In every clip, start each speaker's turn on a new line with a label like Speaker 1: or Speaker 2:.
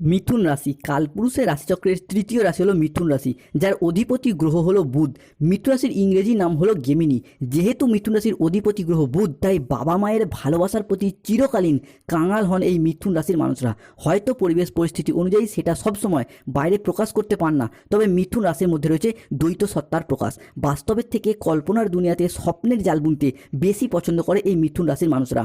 Speaker 1: মিথুন রাশি। কালপুরুষের রাশিচক্রের তৃতীয় রাশি হলো মিথুন রাশি, যার অধিপতি গ্রহ হলো বুধ। মিথুন রাশির ইংরেজি নাম হলো গেমিনি। যেহেতু মিথুন রাশির অধিপতি গ্রহ বুধ, তাই বাবা মায়ের ভালোবাসার প্রতি চিরকালীন কাঙাল হন এই মিথুন রাশির মানুষরা। হয়তো পরিবেশ পরিস্থিতি অনুযায়ী সেটা সবসময় বাইরে প্রকাশ করতে পান না, তবে মিথুন রাশির মধ্যে রয়েছে দ্বৈত সত্তার প্রকাশ। বাস্তবের থেকে কল্পনার দুনিয়াতে স্বপ্নের জাল বুনতে বেশি পছন্দ করে এই মিথুন রাশির মানুষরা।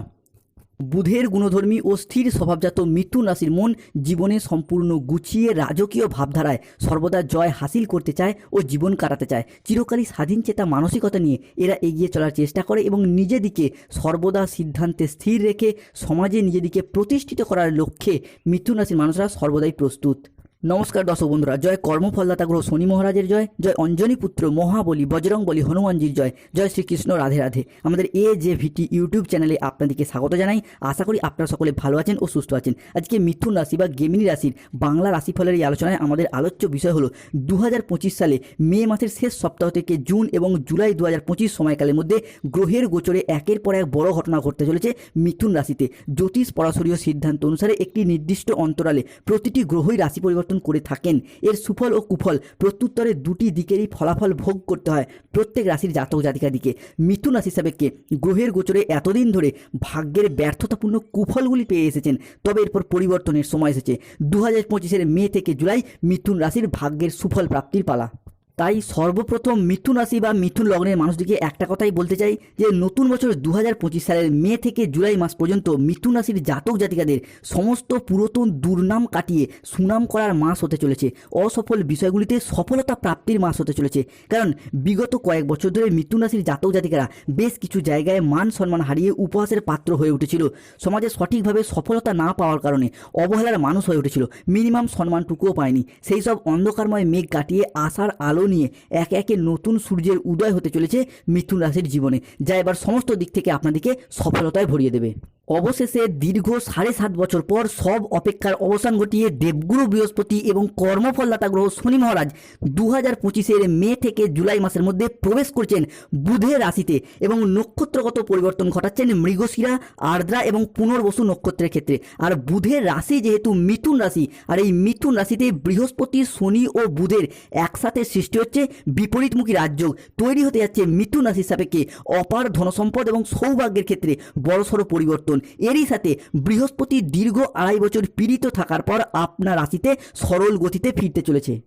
Speaker 1: বুধের গুণধর্মী ও স্থির স্বভাবজাত মিথুন রাশির মন জীবনে সম্পূর্ণ গুছিয়ে রাজকীয় ভাবধারায় সর্বদা জয় হাসিল করতে চায় ও জীবন কাটাতে চায়। চিরকালই স্বাধীন চেতা মানসিকতা নিয়ে এরা এগিয়ে চলার চেষ্টা করে এবং নিজেদিকে সর্বদা সিদ্ধান্তে স্থির রেখে সমাজে নিজেদিকে প্রতিষ্ঠিত করার লক্ষ্যে মিথুন রাশির মানুষরা সর্বদাই প্রস্তুত। নমস্কার দর্শক বন্ধুরা, জয় কর্মফলদাতা গ্রহ শনি মহারাজের জয় জয় অঞ্জনী পুত্র মহাবলী বজরং বলি হনুমানজির জয় জয় শ্রীকৃষ্ণ রাধে রাধে। আমাদের এ যে ভিটি ইউটিউব চ্যানেলে আপনাদেরকে স্বাগত জানাই। আশা করি আপনারা সকলে ভালো আছেন ও সুস্থ আছেন। আজকে মিথুন রাশি বা গেমিনী রাশির বাংলা রাশিফলের এই আলোচনায় আমাদের আলোচ্য বিষয় হলো দু হাজার পঁচিশ সালে মে মাসের শেষ সপ্তাহ থেকে জুন এবং জুলাই দু হাজার পঁচিশ সময়কালের মধ্যে গ্রহের গোচরে একের পর এক বড় ঘটনা ঘটতে চলেছে মিথুন রাশিতে। জ্যোতিষ পরাশরীয় সিদ্ধান্ত অনুসারে একটি নির্দিষ্ট অন্তরালে প্রতিটি গ্রহই রাশি পরিবর্তন করে থাকেন। এর সুফল ও কুফল প্রত্যুত্তরের দুটি দিকেরই ফলাফল ভোগ করতে হয় প্রত্যেক রাশির জাতক জাতিকার দিকে মিথুন রাশি সাবেককে গ্রহের গোচরে এতদিন ধরে ভাগ্যের ব্যর্থতাপূর্ণ কুফলগুলি পেয়ে এসেছেন। তবে এরপর পরিবর্তনের সময় এসেছে। দু হাজার পঁচিশের মে থেকে জুলাই মিথুন রাশির ভাগ্যের সুফল প্রাপ্তির পালা। তাই সর্বপ্রথম মিথুন রাশি বা মিথুন লগ্নের মানুষটিকে একটা কথাই বলতে চাই যে, নতুন বছর দু হাজার পঁচিশ সালের মে থেকে জুলাই মাস পর্যন্ত মিথুন রাশির জাতক জাতিকাদের সমস্ত পুরাতন দুর্নাম কাটিয়ে সুনাম করার মাস হতে চলেছে। অসফল বিষয়গুলিতে সফলতা প্রাপ্তির মাস হতে চলেছে। কারণ বিগত কয়েক বছর ধরে মিথুন রাশির জাতক জাতিকারা বেশ কিছু জায়গায় মান সম্মান হারিয়ে উপহাসের পাত্র হয়ে উঠেছিল। সমাজে সঠিকভাবে সফলতা না পাওয়ার কারণে অবহেলার মানুষ হয়ে উঠেছিল। মিনিমাম সম্মানটুকুও পায়নি। সেই সব অন্ধকারময় মেঘ কাটিয়ে আশার আলো নিয়ে একে একে নতুন সূর্যের উদয় হতে চলেছে মিথুন রাশির জীবনে, যা এবার সমস্ত দিক থেকে আপনাদেরকে সফলতায় ভরিয়ে দেবে। অবশেষে দীর্ঘ সাড়ে সাত বছর পর সব অপেক্ষার অবসান ঘটিয়ে দেবগুরু বৃহস্পতি এবং কর্মফলদাতা গ্রহ শনি মহারাজ দু হাজার পঁচিশের মে থেকে জুলাই মাসের মধ্যে প্রবেশ করছেন বুধের রাশিতে এবং নক্ষত্রগত পরিবর্তন ঘটাচ্ছেন মৃগশিরা, আর্দ্রা এবং পুনর্বসু নক্ষত্রের ক্ষেত্রে। আর বুধের রাশি যেহেতু মিথুন রাশি, আর এই মিথুন রাশিতে বৃহস্পতি, শনি ও বুধের একসাথে সৃষ্টি হচ্ছে বিপরীতমুখী রাজ্য তৈরি হতে যাচ্ছে মিথুন রাশির সাপেক্ষে অপার ধনসম্পদ এবং সৌভাগ্যের ক্ষেত্রে বড়সড় পরিবর্তন। এরই সাথে বৃহস্পতি দীর্ঘ আড়াই বছর পীড়িত থাকার পর আপনার রাশিতে সরল গতিতে ফিরতে চলেছে।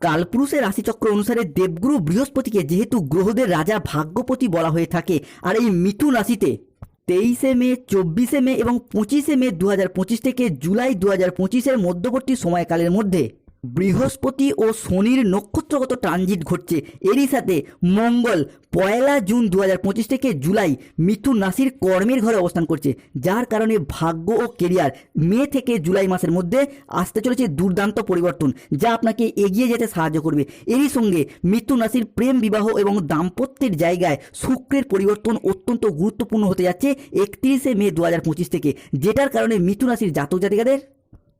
Speaker 1: কালপুরুষের রাশিচক্র অনুসারে দেবগুরু বৃহস্পতিকে যেহেতু গ্রহদের রাজা ভাগ্যপতি বলা হয়ে থাকে, আর এই মিথুন রাশিতে তেইশে মে, চব্বিশে মে এবং পঁচিশে মে দু হাজার পঁচিশ থেকে জুলাই দু হাজার পঁচিশের মধ্যবর্তী সময়কালের মধ্যে বৃহস্পতি ও শনির নক্ষত্রগত ট্রানজিট ঘটছে। এরই সাথে মঙ্গল পয়লা জুন দু হাজার পঁচিশ থেকে জুলাই মিথুন রাশির কর্মের ঘরে অবস্থান করছে, যার কারণে ভাগ্য ও কেরিয়ার মে থেকে জুলাই মাসের মধ্যে আসতে চলেছে দুর্দান্ত পরিবর্তন, যা আপনাকে এগিয়ে যেতে সাহায্য করবে। এরই সঙ্গে মিথুন রাশির প্রেম বিবাহ এবং দাম্পত্যের জায়গায় শুক্রের পরিবর্তন অত্যন্ত গুরুত্বপূর্ণ হতে যাচ্ছে একত্রিশে মে দু হাজার পঁচিশ থেকে, যেটার কারণে মিথুন রাশির জাতক জাতিকাদের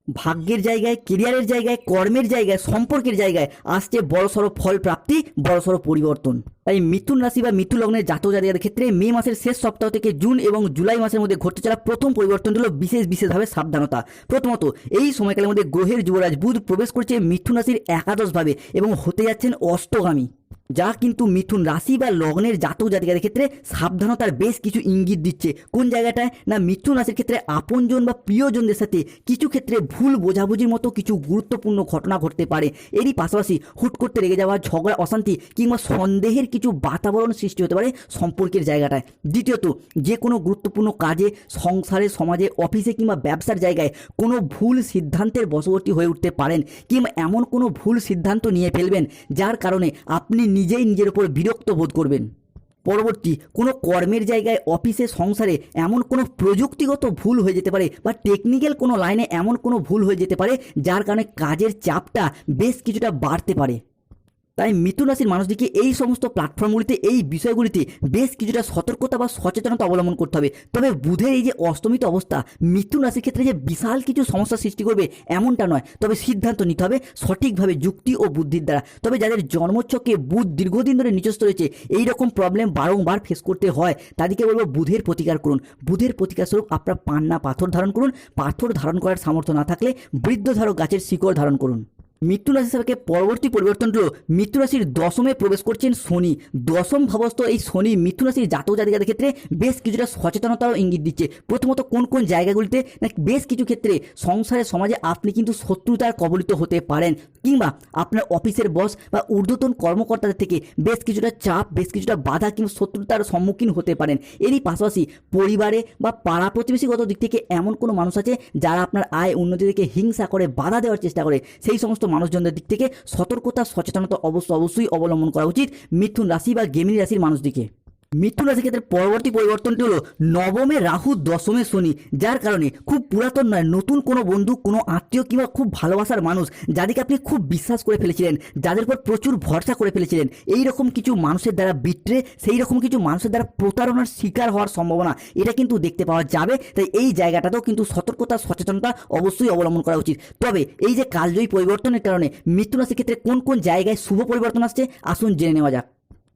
Speaker 1: ভাগ্যের জায়গায় কেরিয়ারের জায়গায়, কর্মের জায়গায়, সম্পর্কের জায়গায় আসছে বড়সড় ফল প্রাপ্তি বড়সড় পরিবর্তন। তাই মিথুন রাশি বা মিথুন লগ্নের জাতক জাতিকাদের ক্ষেত্রে মে মাসের শেষ সপ্তাহ থেকে জুন এবং জুলাই মাসের মধ্যে ঘটতে চলা প্রথম পরিবর্তন হলো বিশেষ বিশেষভাবে সাবধানতা। প্রথমত, এই সময়কালের মধ্যে গ্রহের যুবরাজ বুধ প্রবেশ করছে মিথুন রাশির একাদশভাবে এবং হতে যাচ্ছেন অষ্টগামী। যা কিন্তু মিথুন রাশি বা লগ্নের জাতক জাতিকাদের ক্ষেত্রে সাবধানতার বেশ কিছু ইঙ্গিত দিচ্ছে। কোন জায়গাটায়? না, মিথুন রাশির ক্ষেত্রে আপনজন বা প্রিয়জনদের সাথে কিছু ক্ষেত্রে ভুল বোঝাবুঝির মতো কিছু গুরুত্বপূর্ণ ঘটনা ঘটতে পারে। এরই পাশাপাশি হুট করতে রেগে যাওয়া, ঝগড়া, অশান্তি কিংবা সন্দেহের কিছু বাতাবরণ সৃষ্টি হতে পারে সম্পর্কের জায়গাটায়। দ্বিতীয়ত, যে কোনো গুরুত্বপূর্ণ কাজে, সংসারে, সমাজে, অফিসে কিংবা ব্যবসার জায়গায় কোনো ভুল সিদ্ধান্তের বশবর্তী হয়ে উঠতে পারেন কিংবা এমন কোনো ভুল সিদ্ধান্ত নিয়ে ফেলবেন যার কারণে আপনি নিজেই নিজের উপর বিরক্ত বোধ করবেন। পরবর্তী, কোনো কর্মের জায়গায় অফিসে, সংসারে এমন কোনো প্রযুক্তিগত ভুল হয়ে যেতে পারে বা টেকনিক্যাল কোনো লাইনে এমন কোনো ভুল হয়ে যেতে পারে যার কারণে কাজের চাপটা বেশ কিছুটা বাড়তে পারে। তাই মিথুন রাশির মানুষদেরকে এই সমস্ত প্ল্যাটফর্মগুলিতে এই বিষয়গুলিতে বেশ কিছুটা সতর্কতা বা সচেতনতা অবলম্বন করতে হবে। তবে বুধের এই যে অস্তমিত অবস্থা, মিথুন রাশির ক্ষেত্রে যে বিশাল কিছু সমস্যা সৃষ্টি করবে এমনটা নয়। তবে সিদ্ধান্ত নিতে হবে সঠিকভাবে যুক্তি ও বুদ্ধির দ্বারা। তবে যাদের জন্মচ্ছকে বুধ দীর্ঘদিন ধরে নিচস্থ রয়েছে এই রকম প্রবলেম বারংবার ফেস করতে হয়, তাদেরকে বলব বুধের প্রতিকার করুন। বুধের প্রতিকার স্বরূপ আপনার পান্না পাথর ধারণ করুন। পাথর ধারণ করার সামর্থ্য না থাকলে বৃদ্ধ ধারক গাছের শিকড় ধারণ করুন। মৃত্যু রাশি সাপেক্ষে পরবর্তী পরিবর্তনটি হল মৃত্যু রাশির দশমে প্রবেশ করছেন শনি। দশম ভাবস্থ এই শনি মৃত্যু রাশির জাতক জাতিকাদের ক্ষেত্রে বেশ কিছুটা সচেতনতারও ইঙ্গিত দিচ্ছে। প্রথমত কোন কোন জায়গাগুলিতে বেশ কিছু ক্ষেত্রে সংসারে, সমাজে আপনি কিন্তু শত্রুতার কবলিত হতে পারেন কিংবা আপনার অফিসের বস বা ঊর্ধ্বতন কর্মকর্তাদের থেকে বেশ কিছুটা চাপ, বেশ কিছুটা বাধা কিংবা শত্রুতার সম্মুখীন হতে পারেন। এরই পাশাপাশি পরিবারে বা পাড়া প্রতিবেশীগত দিক থেকে এমন কোনো মানুষ আছে যারা আপনার আয় উন্নতি থেকে হিংসা করে বাধা দেওয়ার চেষ্টা করে? সেই সমস্ত মানুষজনদের দিক থেকে সতর্কতা, সচেতনতা অবশ্য অবশ্যই অবলম্বন করা উচিত মিথুন রাশি বা গেমিনী রাশির মানুষদিকে। মিথুন রাশির ক্ষেত্রে পরবর্তী পরিবর্তনটি হলো নবমে রাহু, দশমে শনি, যার কারণে খুব পুরাতন নয়, নতুন কোনো বন্ধু, কোনো আত্মীয় কিংবা খুব ভালোবাসার মানুষ যাদেরকে আপনি খুব বিশ্বাস করে ফেলেছিলেন, যাদের উপর প্রচুর ভরসা করে ফেলেছিলেন এই রকম কিছু মানুষের দ্বারা বিট্রে সেই রকম কিছু মানুষের দ্বারা প্রতারণার শিকার হওয়ার সম্ভাবনা এটা কিন্তু দেখতে পাওয়া যাবে, তাই এই জায়গাটাতেও কিন্তু সতর্কতা, সচেতনতা অবশ্যই অবলম্বন করা উচিত। তবে এই যে কালজয়ী পরিবর্তনের কারণে মৃত্যু রাশির ক্ষেত্রে কোন কোন জায়গায় শুভ পরিবর্তন আসছে, আসুন জেনে নেওয়া যাক।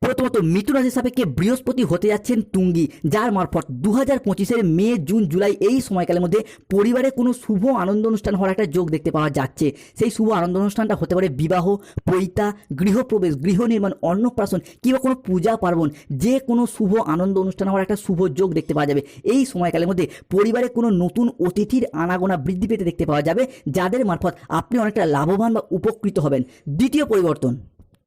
Speaker 1: প্রথমত মিথুন রাশির সাপেক্ষে বৃহস্পতি হতে যাচ্ছেন তুঙ্গি, যার মারফত দু হাজার পঁচিশের মে, জুন, জুলাই এই সময়কালের মধ্যে পরিবারে কোনো শুভ আনন্দ অনুষ্ঠান হওয়ার একটা যোগ দেখতে পাওয়া যাচ্ছে। সেই শুভ আনন্দ অনুষ্ঠানটা হতে পারে বিবাহ, পৈতা, গৃহপ্রবেশ, গৃহ নির্মাণ, অন্নপ্রাশন কিংবা কোনো পূজা পার্বণ, যে কোনো শুভ আনন্দ অনুষ্ঠান হওয়ার একটা শুভ যোগ দেখতে পাওয়া যাবে। এই সময়কালের মধ্যে পরিবারে কোনো নতুন অতিথির আনাগোনা বৃদ্ধি পেতে দেখতে পাওয়া যাবে, যাদের মারফত আপনি অনেকটা লাভবান বা উপকৃত হবেন। দ্বিতীয় পরিবর্তন।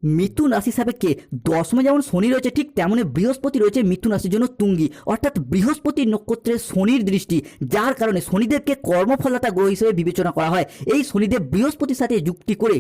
Speaker 1: মিথুন রাশি সাপেক্ষে দশমে যেমন শনি রয়েছে, ঠিক তেমনি বৃহস্পতি রয়েছে মিথুন রাশির জন্য তুঙ্গি। অর্থাৎ বৃহস্পতির নক্ষত্রে শনির দৃষ্টি, যার কারণে শনিদেবকে কর্মফলতা গ্রহ হিসেবে বিবেচনা করা হয়। এই শনিদেব বৃহস্পতির সাথে যুক্তি করে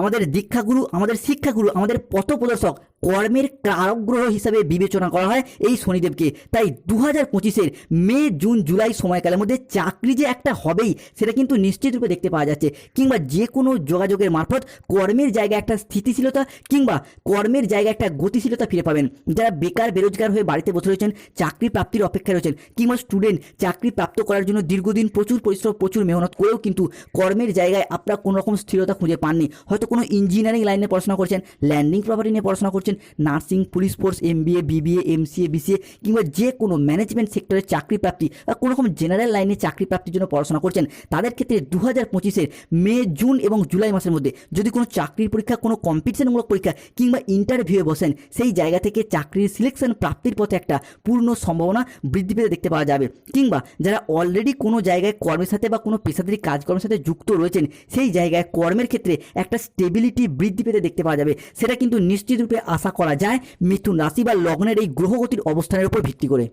Speaker 1: আমাদের দীক্ষাগুরু, আমাদের শিক্ষাগুরু, আমাদের পথপ্রদর্শক কর্মের কারক গ্রহ হিসাবে বিবেচনা করা হয় এই শনিদেবকে। তাই দু হাজার পঁচিশের মে, জুন, জুলাই সময়কালের মধ্যে চাকরি যে একটা হবেই, সেটা কিন্তু নিশ্চিত রূপে দেখতে পাওয়া যাচ্ছে। কিংবা যে কোনো যোগাযোগের মারফত কর্মের জায়গায় একটা স্থিতিশীলতা কিংবা কর্মের জায়গায় একটা গতিশীলতা ফিরে পাবেন। যারা বেকার, বেরোজগার হয়ে বাড়িতে বসে রয়েছেন, চাকরি প্রাপ্তির অপেক্ষায় রয়েছেন, কিংবা স্টুডেন্ট চাকরি প্রাপ্ত করার জন্য দীর্ঘদিন প্রচুর পরিশ্রম, প্রচুর মেহনত করেও কিন্তু কর্মের জায়গায় আপনারা কোনো রকম স্থিরতা খুঁজে পাননি। হয়তো কোনো ইঞ্জিনিয়ারিং লাইনে পড়াশোনা করছেন ল্যান্ডিং প্রপার্টি নিয়ে পড়াশোনা করছেন nursing, police force M BA BBA, MCA, BCA কিংবা যে কোনো ম্যানেজমেন্ট সেক্টরের চাকরি প্রাপ্তি বা কোনো রকম জেনারেল লাইনে চাকরি প্রাপ্তির জন্য পড়াশোনা করছেন, তাদের ক্ষেত্রে দু হাজার পঁচিশের মে, জুন এবং জুলাই মাসের মধ্যে যদি কোনো চাকরির পরীক্ষা, কোনো কম্পিটিশনমূলক পরীক্ষা কিংবা ইন্টারভিউয়ে বসেন, সেই জায়গা থেকে চাকরির সিলেকশন প্রাপ্তির পথে একটা পূর্ণ সম্ভাবনা বৃদ্ধি পেতে দেখতে পাওয়া যাবে। কিংবা যারা অলরেডি কোনো জায়গায় কর্মের সাথে বা কোনো পেশাদারি কাজকর্মের সাথে যুক্ত রয়েছেন, সেই জায়গায় কর্মের ক্ষেত্রে একটা স্টেবিলিটি বৃদ্ধি পেতে দেখতে পাওয়া যাবে। সেটা কিন্তু নিশ্চিতরূপে আশা করা যায় মিথুন রাশি বা লগ্নের এই গ্রহগতির অবস্থানের উপর ভিত্তি করে।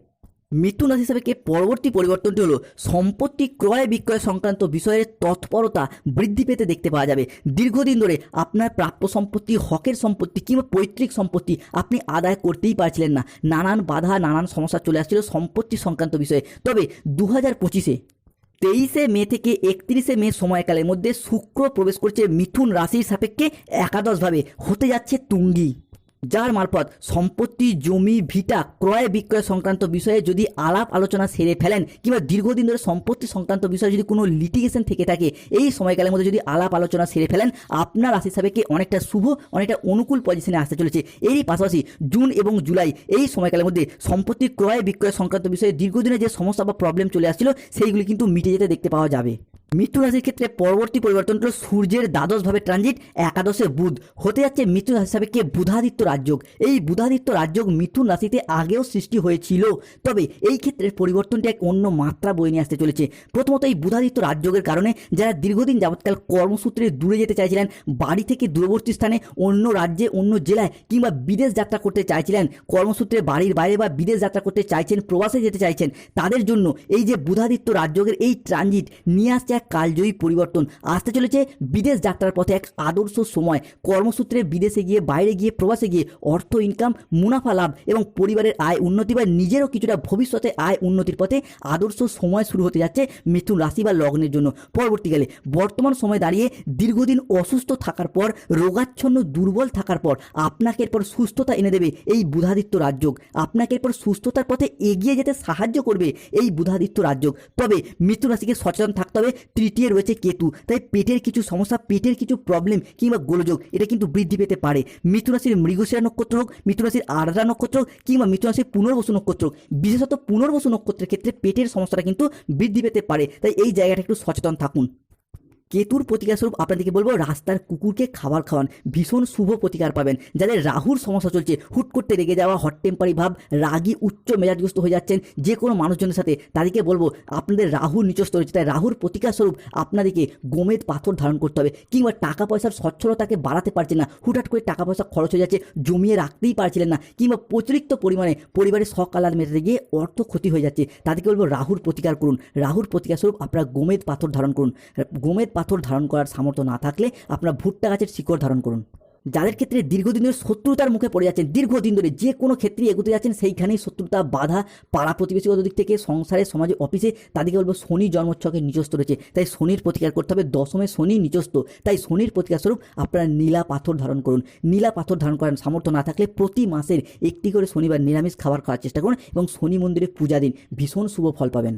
Speaker 1: মিথুন রাশি কে পরবর্তী পরিবর্তনটি হলো, সম্পত্তি ক্রয় বিক্রয় সংক্রান্ত বিষয়ের তৎপরতা বৃদ্ধি পেতে দেখতে পাওয়া যাবে। দীর্ঘদিন ধরে আপনার প্রাপ্য সম্পত্তি, হকের সম্পত্তি কিংবা পৈতৃক সম্পত্তি আপনি আদায় করতেই পারছিলেন না। নানান বাধা, নানান সমস্যা চলে আসছিল সম্পত্তি সংক্রান্ত বিষয়ে। তবে দু হাজার পঁচিশে, তেইশে মে থেকে একত্রিশে মে সময়কালের মধ্যে শুক্র প্রবেশ করছে মিথুন রাশির সাপেক্ষে একাদশভাবে। হতে যাচ্ছে তুঙ্গি। যার মারফত সম্পত্তি, জমি, ভিটা ক্রয় বিক্রয় সংক্রান্ত বিষয়ে যদি আলাপ আলোচনা সেরে ফেলেন কিংবা দীর্ঘদিন ধরে সম্পত্তি সংক্রান্ত বিষয়ে যদি কোনো লিটিগেশন থেকে থাকে, এই সময়কালের মধ্যে যদি আলাপ আলোচনা সেরে ফেলেন, আপনার রাশি সাপেক্ষে অনেকটা শুভ, অনেকটা অনুকূল পজিশনে আসতে চলেছে। এরই পাশাপাশি জুন এবং জুলাই এই সময়কালের মধ্যে সম্পত্তি ক্রয় বিক্রয় সংক্রান্ত বিষয়ে দীর্ঘদিনের যে সমস্যা বা প্রবলেম চলে আসছিল, সেইগুলি কিন্তু মিটে যেতে দেখতে পাওয়া যাবে। মৃত্যু রাশির ক্ষেত্রে পরবর্তী পরিবর্তন হলো সূর্যের দ্বাদশভাবে ট্রানজিট একাদশে বুধ। হতে যাচ্ছে মৃত্যু রাশি সাপেক্ষে বুধাদিত্য রাজযোগ। এই বুধাদিত্য রাজযোগ মিথুন রাশিতে আগেও সৃষ্টি হয়েছিল। তবে এই ক্ষেত্রে পরিবর্তনটি এক অন্য মাত্রা বয়ে নিয়ে আসতে চলেছে। প্রথমত এই বুধাদিত্য রাজযোগের কারণে যারা দীর্ঘদিন যাবৎকাল কর্মসূত্রে দূরে যেতে চাইছিলেন, বাড়ি থেকে দূরবর্তী স্থানে অন্য রাজ্যে, অন্য জেলায় কিংবা বিদেশ যাত্রা করতে চাইছিলেন, কর্মসূত্রে বাড়ির বাইরে বা বিদেশ যাত্রা করতে চাইছেন, প্রবাসে যেতে চাইছেন, তাদের জন্য এই যে বুধাদিত্য রাজযোগের এই ট্রানজিট নিয়ে আসছে এক কালজয়ী পরিবর্তন আসতে চলেছে। বিদেশ যাত্রার পথে এক আদর্শ সময়। কর্মসূত্রে বিদেশে গিয়ে, বাইরে গিয়ে, প্রবাসে গিয়ে অর্থ ইনকাম মুনাফা লাভ এবং পরিবারের আয় উন্নতি বা নিজেরও কিছুটা ভবিষ্যতে আয় উন্নতির পথে আদর্শ সময় শুরু হতে যাচ্ছে মিথুন রাশি বা লগ্নের জন্য। পরবর্তীকালে বর্তমান সময় দাঁড়িয়ে দীর্ঘদিন অসুস্থ থাকার পর, রোগাচ্ছন্ন, দুর্বল থাকার পর আপনাকে এরপর সুস্থতা এনে দেবে এই বুধাদিত্য রাজযোগ। আপনাকে এরপর সুস্থতার পথে এগিয়ে যেতে সাহায্য করবে এই বুধাদিত্য রাজযোগ। তবে মৃত্যু রাশিকে সচেতন থাকতে হবে। তৃতীয় রয়েছে কেতু। তাই পেটের কিছু সমস্যা, পেটের কিছু প্রবলেম কিংবা গোলযোগ, এটা কিন্তু বৃদ্ধি পেতে পারে। মিথুরাশির রাশির মৃগশিরা নক্ষত্র হোক মিথুরাশির রাশির আর্দ্রা নক্ষত্র হোক, কিংবা মিথুরাশির রাশির পুনর্বসু নক্ষত্র বিশেষত পুনর্বসু নক্ষত্রের ক্ষেত্রে পেটের সমস্যাটা কিন্তু বৃদ্ধি পেতে পারে। তাই এই জায়গাটা একটু সচেতন থাকুন। কেতুর প্রতিকার স্বরূপ আপনাদেরকে বলব, রাস্তার কুকুরকে খাবার খাওয়ান। ভীষণ শুভ প্রতিকার পাবেন। যাদের রাহুর সমস্যা চলছে, হুট করতে রেগে যাওয়া হট টেম্পারি ভাব, রাগী, উচ্চ মেজাজগ্রস্ত হয়ে যাচ্ছেন যে কোনো মানুষজনের সাথে, তাদেরকে বলব, আপনাদের রাহুর নিচস্ত রয়েছে, তাই রাহুর প্রতিকার স্বরূপ আপনাদেরকে গোমেদ পাথর ধারণ করতে হবে। কিংবা টাকা পয়সার সচ্ছলতাকে বাড়াতে পারছেন না, হুটহাট করে টাকা পয়সা খরচ হয়ে যাচ্ছে, জমিয়ে রাখতেই পারছিলেন না, কিংবা অতিরিক্ত পরিমাণে পরিবারের সকালার মেটাতে গিয়ে অর্থ ক্ষতি হয়ে যাচ্ছে, তাদেরকে বলব রাহুর প্রতিকার করুন। রাহুর প্রতিকার স্বরূপ আপনারা গোমেদ পাথর ধারণ করুন। গোমেদ পাথর ধারণ করার সামর্থ্য না থাকলে আপনারা ভুট্টা গাছের শিকড় ধারণ করুন। যাদের ক্ষেত্রে দীর্ঘদিন ধরে শত্রুতার মুখে পড়ে যাচ্ছেন, দীর্ঘদিন ধরে যে কোনো ক্ষেত্রে এগোতে যাচ্ছেন, সেইখানেই শত্রুতা, বাধা, পাড়া প্রতিবেশীগত দিক থেকে, সংসারে, সমাজে, অফিসে, তাদেরকে বলব শনি জন্মোৎসকে নিজস্ব রয়েছে। তাই শনির প্রতিকার করতে হবে। দশমে শনি নিজস্ব। তাই শনির প্রতিকার স্বরূপ আপনারা নীলা পাথর ধারণ করুন। নীলা পাথর ধারণ করার সামর্থ্য না থাকলে প্রতি মাসের একটি করে শনিবার নিরামিষ খাবার খাওয়ার চেষ্টা করুন এবং শনি মন্দিরে পূজা দিন। ভীষণ শুভ ফল পাবেন।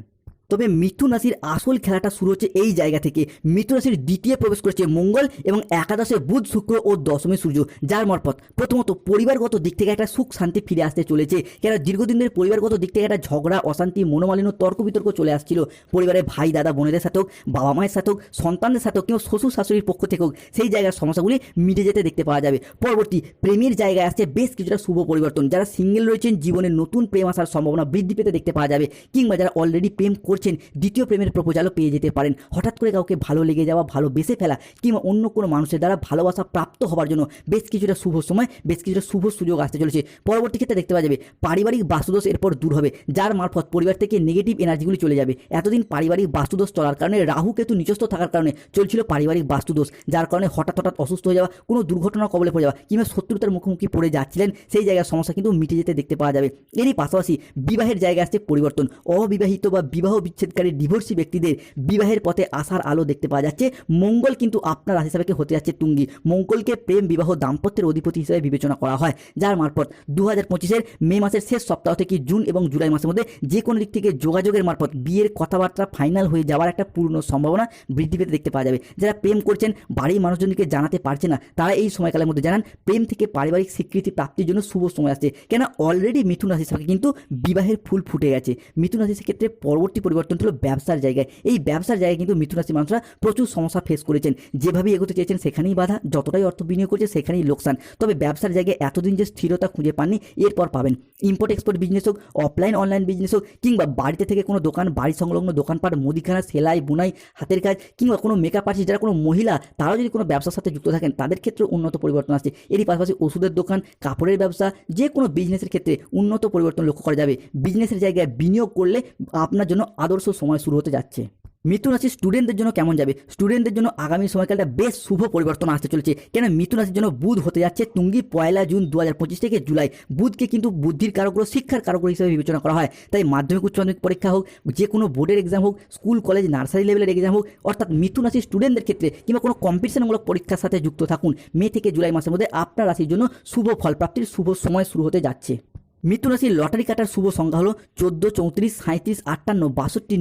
Speaker 1: তবে মিথুন রাশির আসল খেলাটা শুরু হচ্ছে এই জায়গা থেকে। মিথুন রাশির দ্বিতীয় প্রবেশ করেছে মঙ্গল এবং একাদশে বুধ, শুক্র ও দশমে সূর্য, যার মারফত প্রথমত পরিবারগত দিক থেকে একটা সুখ শান্তি ফিরে আসতে চলেছে কেন দীর্ঘদিন ধরে পরিবারগত দিক থেকে একটা ঝগড়া, অশান্তি, মনোমালিন্য, তর্ক বিতর্ক চলে আসছিল। পরিবারের ভাই, দাদা, বোনেদের সাথে হোক বাবা মায়ের সাথে হোক সন্তানদের সাথে হোক কিংবা শ্বশুর শাশুড়ির পক্ষ থেকে হোক সেই জায়গার সমস্যাগুলি মিটে যেতে দেখতে পাওয়া যাবে। পরবর্তী প্রেমের জায়গায় আসছে বেশ কিছুটা শুভ পরিবর্তন। যারা সিঙ্গেল রয়েছেন, জীবনে নতুন প্রেম আসার সম্ভাবনা বৃদ্ধি পেতে দেখতে পাওয়া যাবে, কিংবা যারা অলরেডি প্রেম করছেন, দ্বিতীয় প্রেমের প্রপোজালও পেয়ে যেতে পারেন। হঠাৎ করে কাউকে ভালো লেগে যাওয়া, ভালো বেসে ফেলা কিংবা অন্য কোনো মানুষের দ্বারা ভালোবাসা প্রাপ্ত হওয়ার জন্য বেশ কিছুটা শুভ সময়, বেশ কিছুটা শুভ সুযোগ আসতে চলেছে। পরবর্তী ক্ষেত্রে দেখতে পাওয়া যাবে, পারিবারিক বাস্তুদোষ এরপর দূর হবে, যার মারফত পরিবার থেকে নেগেটিভ এনার্জিগুলি চলে যাবে। এতদিন পারিবারিক বাস্তুদোষ চলার কারণে রাহু কেতু নিচস্থ থাকার কারণে চলছিল পারিবারিক বাস্তুদোষ, যার কারণে হঠাৎ হঠাৎ অসুস্থ হয়ে যাওয়া, কোনো দুর্ঘটনার কবলে পড়ে যাওয়া কিংবা শত্রুতার মুখোমুখি পড়ে যাচ্ছিলেন, সেই জায়গার সমস্যা কিন্তু মিটে যেতে দেখতে পাওয়া যাবে। এরই পাশাপাশি বিবাহের জায়গায় আসছে পরিবর্তন। অবিবাহিত বা বিবাহ বিচ্ছেদকারী ডিভোর্সি ব্যক্তিদের বিবাহের পথে আসার আলো দেখতে পাওয়া যাচ্ছে। মঙ্গল কিন্তু আপনার রাশি হিসাবে হতে যাচ্ছে তুঙ্গি মঙ্গলকে প্রেম, বিবাহ, দাম্পত্যের অধিপতি হিসেবে বিবেচনা করা হয়, যার মারফত দু হাজার পঁচিশের মে মাসের শেষ সপ্তাহ থেকে জুন এবং জুলাই মাসের মধ্যে যে কোনো দিক থেকে যোগাযোগের মারফত বিয়ের কথাবার্তা ফাইনাল হয়ে যাওয়ার একটা পূর্ণ সম্ভাবনা বৃদ্ধি পেতে দেখতে পাওয়া যাবে। যারা প্রেম করছেন, বাড়ির মানুষজনকে জানাতে পারছে না, তারা এই সময়কালের মধ্যে জানান, প্রেম থেকে পারিবারিক স্বীকৃতি প্রাপ্তির জন্য শুভ সময় আসছে। কেন? অলরেডি মিথুন রাশির সঙ্গে কিন্তু বিবাহের ফুল ফুটে গেছে। মিথুন রাশির ক্ষেত্রে পরবর্তী পরিবর্তন হলো ব্যবসার জায়গায়। এই ব্যবসার জায়গায় কিন্তু মিথুন রাশির মানুষরা প্রচুর সমস্যা ফেস করেছেন। যেভাবে এগোতে চেয়েছেন সেখানেই বাধা, যতটাই অর্থ বিনিয়োগ করছে সেখানেই লোকসান। তবে ব্যবসার জায়গায় এতদিন যে স্থিরতা খুঁজে পাননি, এরপর পাবেন। ইম্পোর্ট এক্সপোর্ট বিজনেস হোক অফলাইন অনলাইন বিজনেস হোক, কিংবা বাড়িতে থেকে কোনো দোকান, বাড়ি সংলগ্ন দোকানপাট, মুদিখানা, সেলাই, বুনাই, হাতের কাজ, কিংবা কোনো মেকআপ আর্টিস্ট যারা কোনো মহিলা, তারাও যদি কোনো ব্যবসার সাথে যুক্ত থাকেন, তাদের ক্ষেত্রে উন্নত পরিবর্তন আসছে। এরই পাশাপাশি ওষুধের দোকান, কাপড়ের ব্যবসা, যে কোনো বিজনেসের ক্ষেত্রে উন্নত পরিবর্তন লক্ষ্য করা যাবে। বিজনেসের জায়গায় বিনিয়োগ করলে আপনার জন্য আদর্শ সময় শুরু হতে যাচ্ছে। মিথুন রাশি স্টুডেন্টদের জন্য কেমন যাবে? স্টুডেন্টদের জন্য আগামী সময়কালটা বেশ শুভ পরিবর্তন আসতে চলেছে। কেন মিথুন রাশির জন্য বুধ হতে যাচ্ছে তুঙ্গি পয়লা জুন দু হাজার পঁচিশ থেকে জুলাই। বুধকে কিন্তু বুদ্ধির কারকগ্রহ শিক্ষার কারকগ্রহ হিসেবে বিবেচনা করা হয়। তাই মাধ্যমিক উচ্চ মাধ্যমিক পরীক্ষা হোক, যে কোনো বোর্ডের এক্সাম হোক স্কুল কলেজ নার্সারি লেভেলের এক্সাম হোক, অর্থাৎ মিথুন রাশির স্টুডেন্টদের ক্ষেত্রে কিংবা কোনো কম্পিটিশনমূলক পরীক্ষার সাথে যুক্ত থাকুন। মে থেকে জুলাই মাসের মধ্যে আপনার রাশির জন্য শুভ ফল প্রাপ্তির শুভ সময় শুরু হতে যাচ্ছে। মিথুন রাশির লটারি কাটার শুভ সংখ্যা হলো চোদ্দ চৌত্রিশ সাঁত্রিশ আটান্ন বাষট্টি